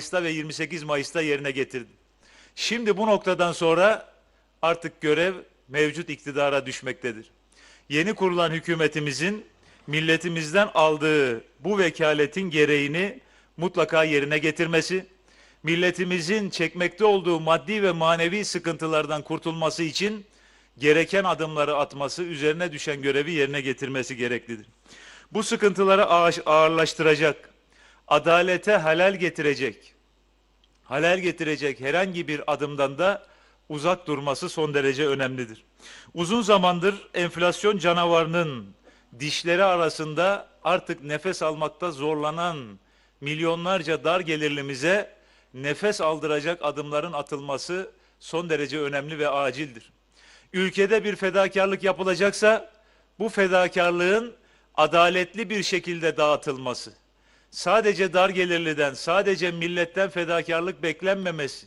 Mayıs'ta ve 28 Mayıs'ta yerine getirdi. Şimdi bu noktadan sonra artık görev mevcut iktidara düşmektedir. Yeni kurulan hükümetimizin milletimizden aldığı bu vekaletin gereğini mutlaka yerine getirmesi, milletimizin çekmekte olduğu maddi ve manevi sıkıntılardan kurtulması için gereken adımları atması, üzerine düşen görevi yerine getirmesi gereklidir. Bu sıkıntıları ağır- ağırlaştıracak, adalete halal getirecek, halal getirecek herhangi bir adımdan da uzak durması son derece önemlidir. Uzun zamandır enflasyon canavarının dişleri arasında artık nefes almakta zorlanan milyonlarca dar gelirlimize nefes aldıracak adımların atılması son derece önemli ve acildir. Ülkede bir fedakarlık yapılacaksa bu fedakarlığın adaletli bir şekilde dağıtılması, sadece dar gelirliden, sadece milletten fedakarlık beklenmemesi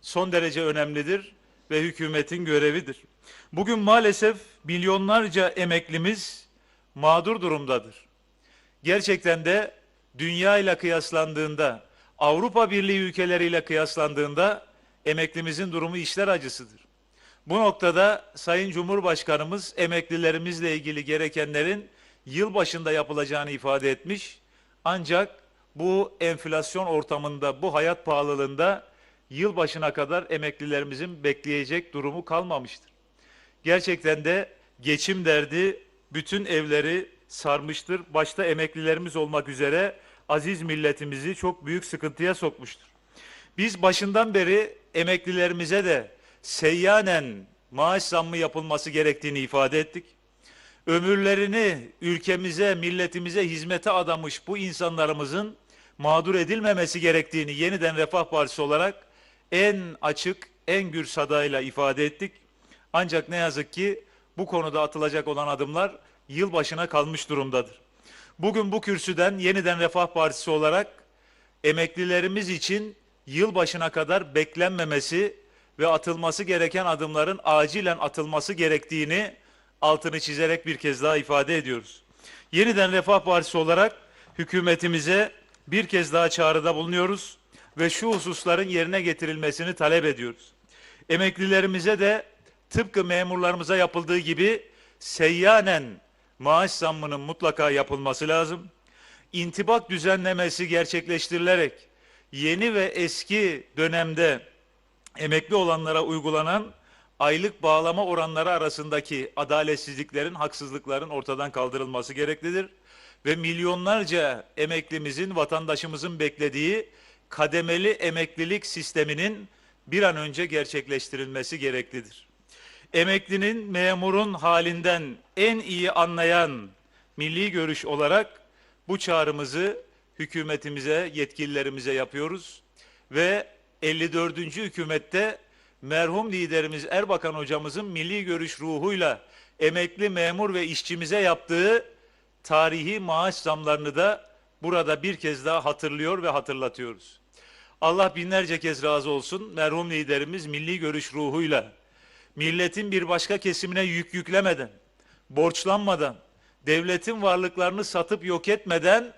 son derece önemlidir ve hükümetin görevidir. Bugün maalesef milyonlarca emeklimiz mağdur durumdadır. Gerçekten de dünya ile kıyaslandığında, Avrupa Birliği ülkeleriyle kıyaslandığında emeklimizin durumu işler acısıdır. Bu noktada Sayın Cumhurbaşkanımız emeklilerimizle ilgili gerekenlerin yıl başında yapılacağını ifade etmiş. Ancak bu enflasyon ortamında, bu hayat pahalılığında yıl başına kadar emeklilerimizin bekleyecek durumu kalmamıştır. Gerçekten de geçim derdi bütün evleri sarmıştır. Başta emeklilerimiz olmak üzere aziz milletimizi çok büyük sıkıntıya sokmuştur. Biz başından beri emeklilerimize de seyyanen maaş zammı yapılması gerektiğini ifade ettik. Ömürlerini ülkemize, milletimize hizmete adamış bu insanlarımızın mağdur edilmemesi gerektiğini yeniden Refah Partisi olarak en açık, en gür sadayla ifade ettik. Ancak ne yazık ki bu konuda atılacak olan adımlar yılbaşına kalmış durumdadır. Bugün bu kürsüden yeniden Refah Partisi olarak emeklilerimiz için yılbaşına kadar beklenmemesi ve atılması gereken adımların acilen atılması gerektiğini altını çizerek bir kez daha ifade ediyoruz. Yeniden Refah Partisi olarak hükümetimize bir kez daha çağrıda bulunuyoruz ve şu hususların yerine getirilmesini talep ediyoruz. Emeklilerimize de tıpkı memurlarımıza yapıldığı gibi seyyanen maaş zammının mutlaka yapılması lazım. İntibak düzenlemesi gerçekleştirilerek yeni ve eski dönemde emekli olanlara uygulanan aylık bağlama oranları arasındaki adaletsizliklerin, haksızlıkların ortadan kaldırılması gereklidir. Ve milyonlarca emeklimizin, vatandaşımızın beklediği kademeli emeklilik sisteminin bir an önce gerçekleştirilmesi gereklidir. Emeklinin, memurun halinden en iyi anlayan milli görüş olarak bu çağrımızı hükümetimize, yetkililerimize yapıyoruz ve 54. hükümette merhum liderimiz Erbakan hocamızın milli görüş ruhuyla emekli memur ve işçimize yaptığı tarihi maaş zamlarını da burada bir kez daha hatırlıyor ve hatırlatıyoruz. Allah binlerce kez razı olsun. Merhum liderimiz milli görüş ruhuyla milletin bir başka kesimine yük yüklemeden, borçlanmadan, devletin varlıklarını satıp yok etmeden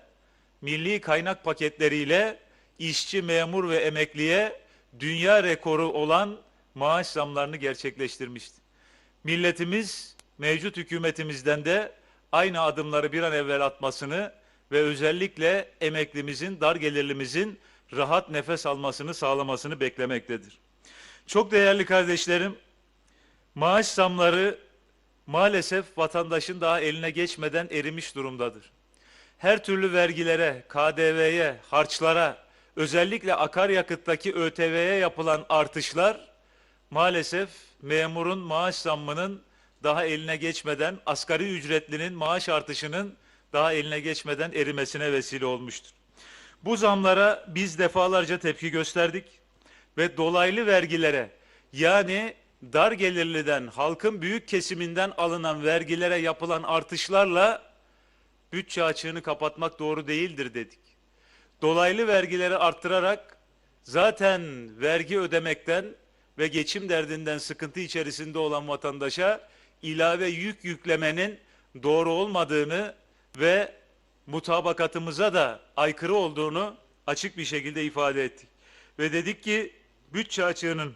milli kaynak paketleriyle işçi, memur ve emekliye dünya rekoru olan maaş zamlarını gerçekleştirmişti. Milletimiz mevcut hükümetimizden de aynı adımları bir an evvel atmasını ve özellikle emeklimizin, dar gelirlimizin rahat nefes almasını sağlamasını beklemektedir. Çok değerli kardeşlerim, maaş zamları maalesef vatandaşın daha eline geçmeden erimiş durumdadır. Her türlü vergilere, KDV'ye, harçlara, özellikle akaryakıttaki ÖTV'ye yapılan artışlar maalesef memurun maaş zammının daha eline geçmeden, asgari ücretlinin maaş artışının daha eline geçmeden erimesine vesile olmuştur. Bu zamlara biz defalarca tepki gösterdik ve dolaylı vergilere yani dar gelirliden, halkın büyük kesiminden alınan vergilere yapılan artışlarla bütçe açığını kapatmak doğru değildir dedik. Dolaylı vergileri arttırarak zaten vergi ödemekten ve geçim derdinden sıkıntı içerisinde olan vatandaşa ilave yük yüklemenin doğru olmadığını ve mutabakatımıza da aykırı olduğunu açık bir şekilde ifade ettik. Ve dedik ki bütçe açığının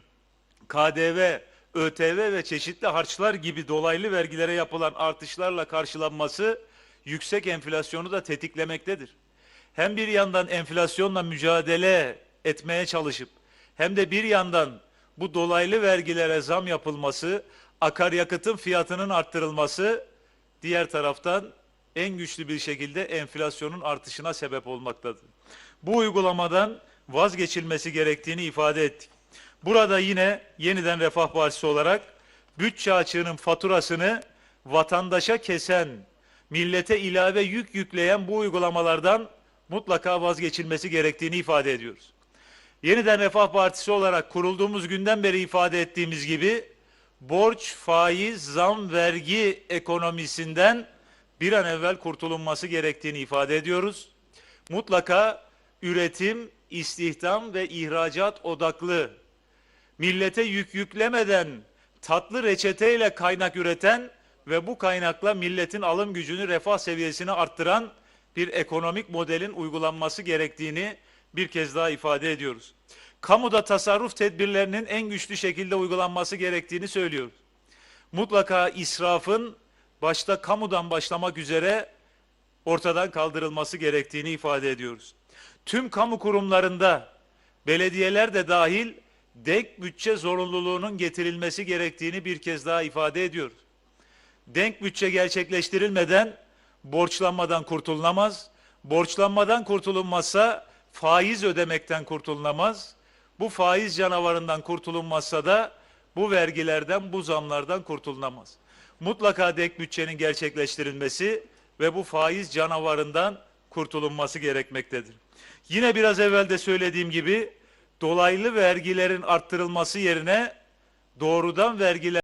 KDV, ÖTV ve çeşitli harçlar gibi dolaylı vergilere yapılan artışlarla karşılanması yüksek enflasyonu da tetiklemektedir. Hem bir yandan enflasyonla mücadele etmeye çalışıp hem de bir yandan bu dolaylı vergilere zam yapılması, akaryakıtın fiyatının arttırılması diğer taraftan en güçlü bir şekilde enflasyonun artışına sebep olmaktadır. Bu uygulamadan vazgeçilmesi gerektiğini ifade ettik. Burada yine yeniden Refah Partisi olarak bütçe açığının faturasını vatandaşa kesen, millete ilave yük yükleyen bu uygulamalardan mutlaka vazgeçilmesi gerektiğini ifade ediyoruz. Yeniden Refah Partisi olarak kurulduğumuz günden beri ifade ettiğimiz gibi borç, faiz, zam, vergi ekonomisinden bir an evvel kurtulunması gerektiğini ifade ediyoruz. Mutlaka üretim, istihdam ve ihracat odaklı millete yük yüklemeden tatlı reçeteyle kaynak üreten ve bu kaynakla milletin alım gücünü, refah seviyesini arttıran bir ekonomik modelin uygulanması gerektiğini bir kez daha ifade ediyoruz. Kamuda tasarruf tedbirlerinin en güçlü şekilde uygulanması gerektiğini söylüyoruz. Mutlaka israfın başta kamudan başlamak üzere ortadan kaldırılması gerektiğini ifade ediyoruz. Tüm kamu kurumlarında belediyeler de dahil denk bütçe zorunluluğunun getirilmesi gerektiğini bir kez daha ifade ediyoruz. Denk bütçe gerçekleştirilmeden borçlanmadan kurtulunamaz. Borçlanmadan kurtulunmazsa faiz ödemekten kurtulunamaz. Bu faiz canavarından kurtulunmazsa da bu vergilerden, bu zamlardan kurtulunamaz. Mutlaka denk bütçenin gerçekleştirilmesi ve bu faiz canavarından kurtulunması gerekmektedir. Yine biraz evvel de söylediğim gibi dolaylı vergilerin arttırılması yerine doğrudan vergiler